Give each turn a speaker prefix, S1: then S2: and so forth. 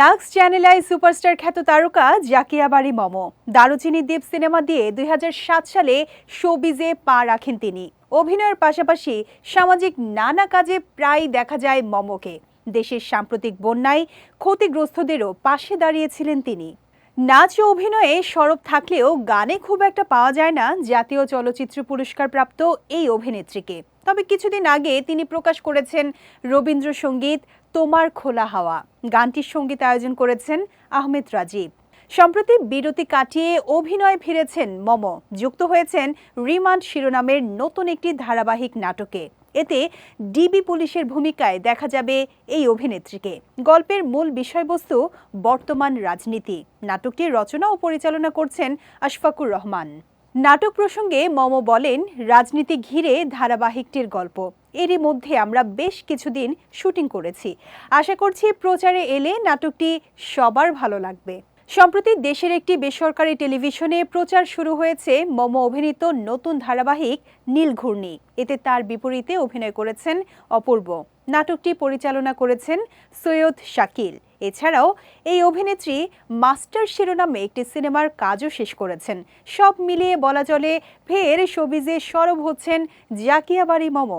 S1: Lux Channel i superstar খ্যাত তারকা জাকিয়া বাড়ি মম। দারুচিনি দ্বীপ সিনেমা দিয়ে দুই হাজার সাত সালে শোবিজে পা রাখেন তিনি। অভিনয়ের পাশাপাশি সামাজিক নানা কাজে প্রায় দেখা যায় মমকে। দেশের সাম্প্রতিক বন্যায় ক্ষতিগ্রস্তদেরও পাশে দাঁড়িয়েছিলেন তিনি। নাচ ও অভিনয়ে সরব থাকলেও গানে খুব একটা পাওয়া যায় না জাতীয় চলচ্চিত্র পুরস্কার প্রাপ্ত এই অভিনেত্রীকে। তবে কিছুদিন আগে তিনি প্রকাশ করেছেন রবীন্দ্রসঙ্গীত তোমার খোলা হাওয়া। গানটির সংগীত আয়োজন করেছেন আহমেদ রাজীব। সম্প্রতি বিরতি কাটিয়ে অভিনয়ে ফিরেছেন মম। যুক্ত হয়েছেন রিমান্ড শিরোনামের নতুন একটি ধারাবাহিক নাটকে। এতে ডিবি পুলিশের ভূমিকায় দেখা যাবে এই অভিনেত্রীকে। গল্পের মূল বিষয়বস্তু বর্তমান রাজনীতি। নাটকটির রচনা ও পরিচালনা করছেন আশফাকুর রহমান। নাটক প্রসঙ্গে মম বলেন, রাজনীতি ঘিরে ধারাবাহিকটির গল্প। এরই মধ্যে আমরা বেশ কিছুদিন শুটিং করেছি। আশা করছি প্রচারে এলে নাটকটি সবার ভালো লাগবে। সম্প্রতি দেশের একটি বেসরকারি টেলিভিশনে প্রচার শুরু হয়েছে মম অভিনীত নতুন ধারাবাহিক নীল ঘূর্ণি। এতে তার বিপরীতে অভিনয় করেছেন অপূর্ব। নাটকটি পরিচালনা করেছেন সৈয়দ শাকিল। এছাড়াও এই অভিনেত্রী মাস্টার শিরোনামে একটি সিনেমার কাজও শেষ করেছেন। সব মিলিয়ে বলা চলে ফের শোবিজে সরব হচ্ছেন জাকিয়া বাড়ি মম।